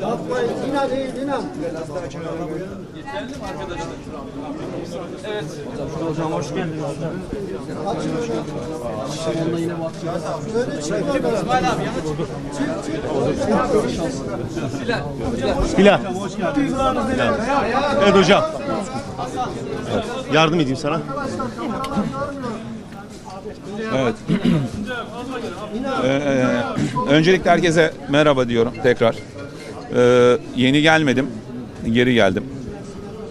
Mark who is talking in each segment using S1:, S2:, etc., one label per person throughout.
S1: Yapmayın, inan değil, inan.
S2: Hocam hoş geldiniz.
S1: Böyle çıkmadan. İsmail abi
S3: Bilal. Evet hocam. Evet. Yardım edeyim sana.
S4: Evet. Ee, öncelikle herkese merhaba diyorum tekrar. Ee, yeni gelmedim, geri geldim.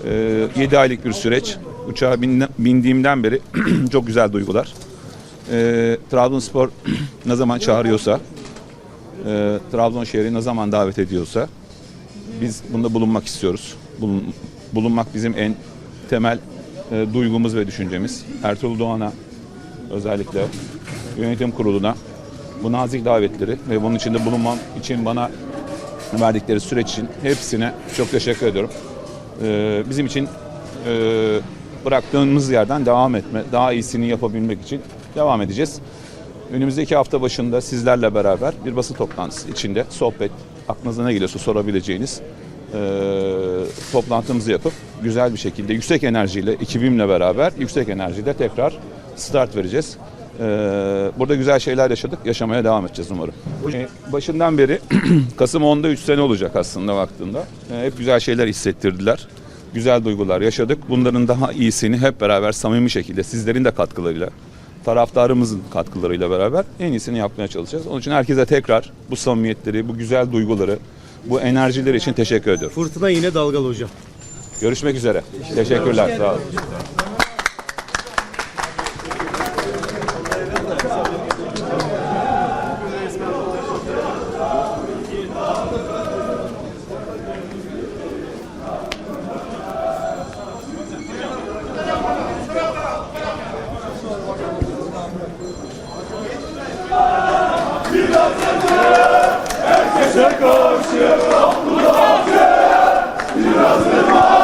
S4: Ee, 7 aylık bir süreç. Uçağa bin- bindiğimden beri çok güzel duygular. Ee, Trabzonspor ne zaman çağırıyorsa, e, Trabzon şehri ne zaman davet ediyorsa biz bunda bulunmak istiyoruz. Bulun- bulunmak bizim en temel e, duygumuz ve düşüncemiz. Ertuğrul Doğan'a özellikle yönetim kuruluna bu nazik davetleri ve bunun içinde bulunmam için bana verdikleri süreç için hepsine çok teşekkür ediyorum. Ee, bizim için e, bıraktığımız yerden devam etme, daha iyisini yapabilmek için devam edeceğiz. Önümüzdeki hafta başında sizlerle beraber bir basın toplantısı içinde sohbet, aklınıza ne geliyorsa sorabileceğiniz e, toplantımızı yapıp güzel bir şekilde yüksek enerjiyle ekibimle beraber yüksek enerjiyle tekrar start vereceğiz. E, burada güzel şeyler yaşadık, yaşamaya devam edeceğiz umarım. E, başından beri Kasım 10'da 3 sene olacak aslında baktığında. E, hep güzel şeyler hissettirdiler. Güzel duygular yaşadık. Bunların daha iyisini hep beraber samimi şekilde sizlerin de katkılarıyla taraftarımızın katkılarıyla beraber en iyisini yapmaya çalışacağız. Onun için herkese tekrar bu samimiyetleri, bu güzel duyguları, bu enerjileri için teşekkür ediyorum.
S3: Fırtına yine dalgalı hocam.
S4: Görüşmek üzere. Teşekkürler. Sağ olun.
S5: Czego się odbudowie i rozrywa